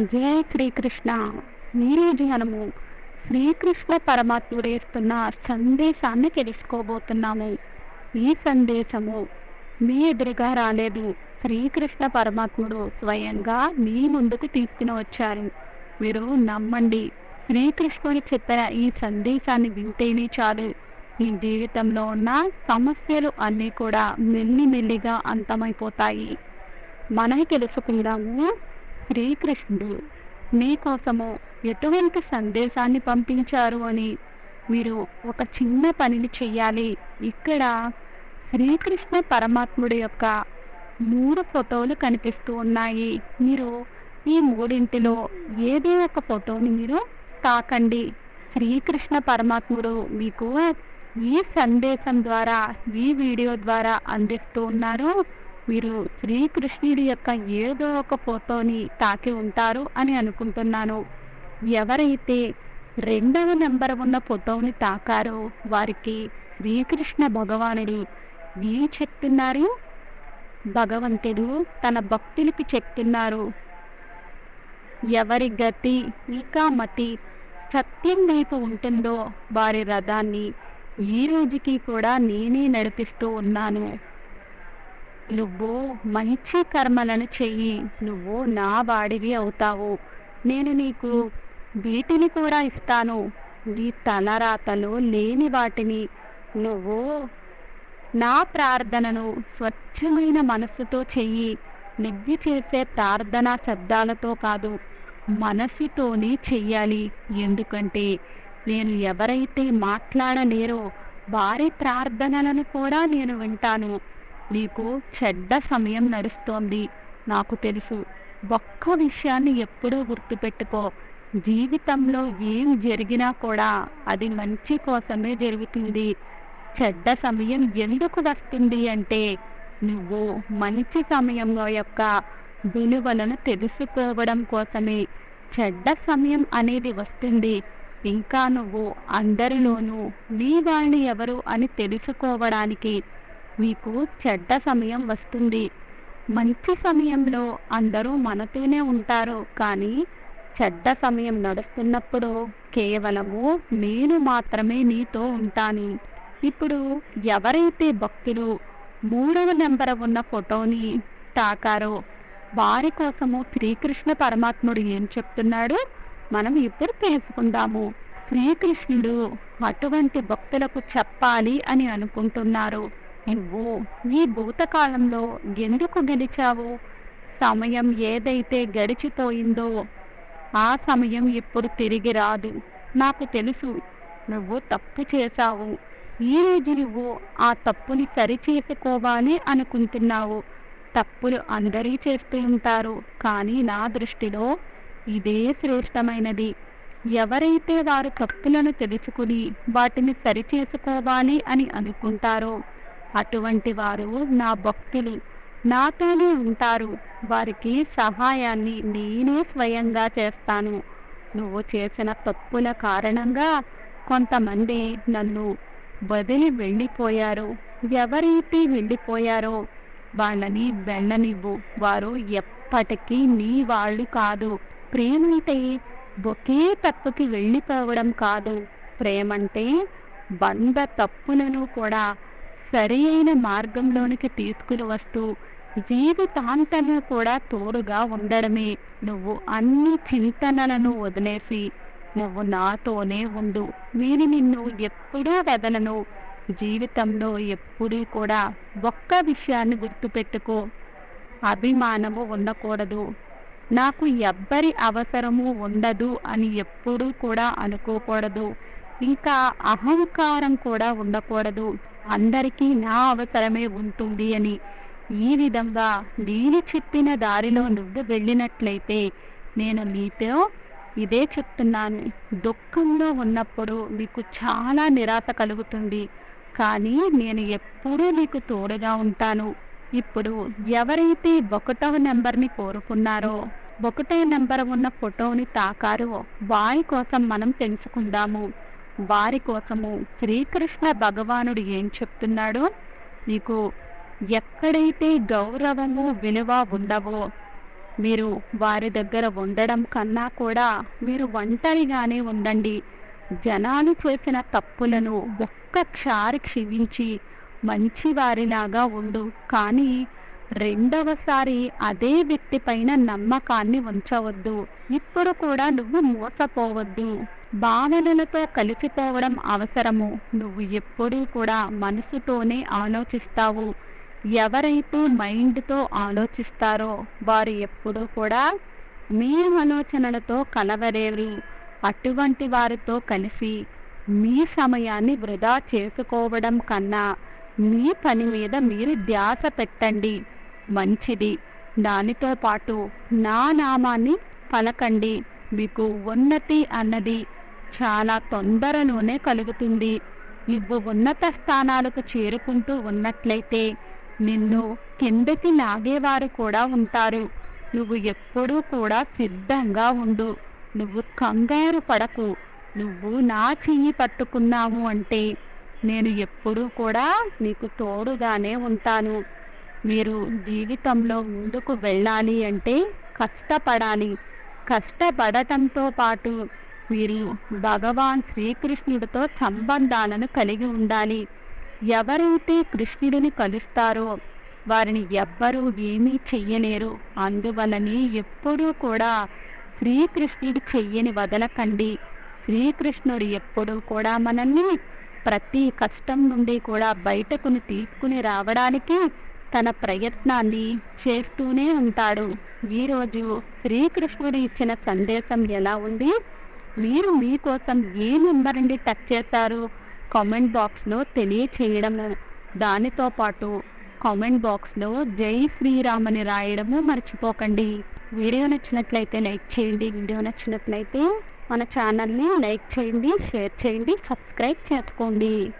జయ శ్రీకృష్ణ. ఈరోజు మనము శ్రీకృష్ణ పరమాత్ముడు ఇస్తున్న సందేశాన్ని తెలుసుకోబోతున్నాము. ఈ సందేశము మీ ఎదురుగా రాలేదు. శ్రీకృష్ణ పరమాత్ముడు స్వయంగా మీ ముందుకు తీసుకుని వచ్చారు. మీరు నమ్మండి. శ్రీకృష్ణుడు చెప్పిన ఈ సందేశాన్ని వింటేనే చాలు. మీ జీవితంలో ఉన్న సమస్యలు అన్నీ కూడా మెల్లిమెల్లిగా అంతమైపోతాయి. మనకి తెలుసుకుందాము. శ్రీకృష్ణుడు మీకోసము ఎటువంటి సందేశాన్ని పంపించారు అని మీరు ఒక చిన్న పనిని చెయ్యాలి. ఇక్కడ శ్రీకృష్ణ పరమాత్ముడి యొక్క మూడు ఫోటోలు కనిపిస్తూ ఉన్నాయి. మీరు ఈ మూడింటిలో ఏదో ఒక ఫోటోని మీరు తాకండి. శ్రీకృష్ణ పరమాత్ముడు మీకు ఈ సందేశం ద్వారా ఈ వీడియో ద్వారా అందిస్తూ ఉన్నారు. మీరు శ్రీకృష్ణుడి యొక్క ఏదో ఒక ఫోటోని తాకి ఉంటారు అని అనుకుంటున్నాను. ఎవరైతే రెండవ నెంబర్ ఉన్న ఫోటోని తాకారో వారికి శ్రీకృష్ణ భగవానుడు ఏం చెప్తున్నారు? భగవంతుడు తన భక్తులకి చెప్తున్నారు. ఎవరి గతి ఇంకా మతి సత్యం వైపు ఉంటుందో వారి రథాన్ని ఈ రోజుకి కూడా నేనే నడిపిస్తూ ఉన్నాను. నువ్వు మంచి కర్మలను చెయ్యి. నువ్వు నా వాడివి అవుతావు. నేను నీకు వీటిని కూడా ఇస్తాను. నీ తలరాతలు లేని వాటిని. నువ్వు నా ప్రార్థనను స్వచ్ఛమైన మనస్సుతో చెయ్యి. నిద్ది చేసే ప్రార్థనా శబ్దాలతో కాదు మనసుతోనే చెయ్యాలి. ఎందుకంటే నేను ఎవరైతే మాట్లాడలేరో వారి ప్రార్థనలను కూడా నేను వింటాను. నీకు చెడ్డ సమయం నడుస్తోంది. నాకు తెలుసు. ఒక్క విషయాన్ని ఎప్పుడూ గుర్తుపెట్టుకో. జీవితంలో ఏం జరిగినా కూడా అది మంచి కోసమే జరుగుతుంది. చెడ్డ సమయం ఎందుకు వస్తుంది అంటే నువ్వు మంచి సమయంలో యొక్క విలువలను తెలుసుకోవడం కోసమే. చెడ్డ సమయం అనేది వస్తుంది. ఇంకా నువ్వు అందరిలోనూ నీ వాళ్ళని ఎవరు అని తెలుసుకోవడానికి మీకు చెడ్డ సమయం వస్తుంది. మంచి సమయంలో అందరూ మనతోనే ఉంటారు. కానీ చెడ్డ సమయం నడుస్తున్నప్పుడు కేవలము నేను మాత్రమే నీతో ఉంటాను. ఇప్పుడు ఎవరైతే భక్తులు మూడవ నెంబర్ ఉన్న ఫోటోని తాకారో వారి కోసము శ్రీకృష్ణ పరమాత్ముడు ఏం చెప్తున్నాడు? మనం ఇప్పుడు తెలుసుకుందాము. శ్రీకృష్ణుడు అటువంటి భక్తులకు చెప్పాలి అని అనుకుంటున్నారు. నువ్వు ఈ భూతకాలంలో ఎందుకు గెలిచావు సమయం ఏదైతే గడిచిపోయిందో ఆ సమయం ఇప్పుడు తిరిగి రాదు. నాకు తెలుసు నువ్వు తప్పు చేశావు. ఈ రోజు నువ్వు ఆ తప్పుని సరిచేసుకోవాలి అనుకుంటున్నావు. తప్పులు అందరూ చేస్తూ ఉంటారు కానీ నా దృష్టిలో ఇదే శ్రేష్టమైనది. ఎవరైతే వారు తప్పులను తెలుసుకుని వాటిని సరిచేసుకోవాలి అని అనుకుంటారో అటువంటి వారు నా భక్తులు. నాతోనే ఉంటారు. వారికి సహాయాన్ని నేనే స్వయంగా చేస్తాను. నువ్వు చేసిన తప్పుల కారణంగా కొంతమంది నన్ను వదిలి వెళ్ళిపోయారు. ఎవరైతే వెళ్ళిపోయారో వాళ్ళని వెళ్ళనివ్వు. వారు ఎప్పటికీ నీ వాళ్ళు కాదు. ప్రేమంటే ఒకే తప్పుకి వెళ్ళిపోవడం కాదు. ప్రేమంటే వంద తప్పులను కూడా సరి అయిన మార్గంలోనికి తీసుకుని వస్తూ జీవితాంతంగా కూడా తోడుగా ఉండడమే నువ్వు అన్ని చింతనలను వదిలేసి నువ్వు నాతోనే ఉండు. నేను నిన్ను ఎప్పుడూ వెదలను జీవితంలో ఎప్పుడూ కూడా ఒక్క విషయాన్ని గుర్తుపెట్టుకో. అభిమానము ఉండకూడదు. నాకు ఎవ్వరి అవసరము ఉండదు అని ఎప్పుడూ కూడా అనుకోకూడదు. ఇంకా అహంకారం కూడా ఉండకూడదు. అందరికీ నా అవసరమే ఉంటుంది అని. ఈ విధంగా నేను చెప్పిన దారిలో నువ్వు వెళ్ళినట్లయితే నేను మీతో ఇదే చెప్తున్నాను. దుఃఖంలో ఉన్నప్పుడు మీకు చాలా నిరాశ కలుగుతుంది. కానీ నేను ఎప్పుడూ నీకు తోడుగా ఉంటాను. ఇప్పుడు ఎవరైతే ఒకటవ నెంబర్ని కోరుకున్నారో ఒకటో నెంబర్ ఉన్న ఫోటోని తాకారో. వారి కోసం మనం తెలుసుకుందాము. వారి కోసము శ్రీకృష్ణ భగవానుడు ఏం చెప్తున్నాడో నీకు ఎక్కడైతే గౌరవము విలువ ఉండవో మీరు వారి దగ్గర ఉండడం కన్నా కూడా మీరు ఒంటరిగానే ఉండండి. జనాలు చేసిన తప్పులను ఒక్కసారి క్షమించి మంచివారిలాగా ఉండు. కానీ రెండవసారి అదే వ్యక్తి పైన నమ్మకాన్ని ఉంచవద్దు. ఇప్పుడు కూడా నువ్వు మోసపోవద్దు. భావనలతో కలిసిపోవడం అవసరము. నువ్వు ఎప్పుడూ కూడా మనసుతోనే ఆలోచిస్తావు. ఎవరైతే మైండ్తో ఆలోచిస్తారో వారు ఎప్పుడూ కూడా మీ ఆలోచనలతో కలవరేరు. అటువంటి వారితో కలిసి మీ సమయాన్ని వృధా చేసుకోవడం కన్నా మీ పని మీద మీరు ధ్యాస పెట్టండి. మంచిది. దానితో పాటు నా నామాన్ని పలకండి. మీకు ఉన్నతి అన్నది చాలా తొందరలోనే కలుగుతుంది. నువ్వు ఉన్నత స్థానాలకు చేరుకుంటూ ఉన్నట్లయితే నిన్ను కిందకి లాగేవారు కూడా ఉంటారు. నువ్వు ఎప్పుడూ కూడా సిద్ధంగా ఉండు. నువ్వు కంగారు పడకు. నువ్వు నా చెయ్యి పట్టుకున్నావు అంటే నేను ఎప్పుడూ కూడా నీకు తోడుగానే ఉంటాను. మీరు జీవితంలో ముందుకు వెళ్ళాలి అంటే కష్టపడాలి. కష్టపడటంతో పాటు వీరు భగవాన్ శ్రీకృష్ణుడితో సంబంధాలను కలిగి ఉండాలి. ఎవరైతే కృష్ణుడిని కలుస్తారో వారిని ఎవ్వరూ ఏమీ చెయ్యలేరు. అందువలని ఎప్పుడూ కూడా శ్రీకృష్ణుడి చెయ్యని వదలకండి. శ్రీకృష్ణుడు ఎప్పుడూ కూడా మనల్ని ప్రతి కష్టం నుండి కూడా బయటకుని తీసుకుని రావడానికి తన ప్రయత్నాన్ని చేస్తూనే ఉంటాడు. ఈరోజు శ్రీకృష్ణుడు ఇచ్చిన సందేశం ఎలా ఉంది? మీరు మీకోసం ఏ నెంబర్ నుండి టచ్ చేస్తారు? కామెంట్ బాక్స్లో తెలియచేయడం దానితో పాటు కామెంట్ బాక్స్లో జై శ్రీరామ్ అని రాయడము మర్చిపోకండి. వీడియో నచ్చినట్లయితే లైక్ చేయండి. వీడియో నచ్చినట్లయితే మన ఛానల్ని లైక్ చేయండి షేర్ చేయండి సబ్స్క్రైబ్ చేసుకోండి.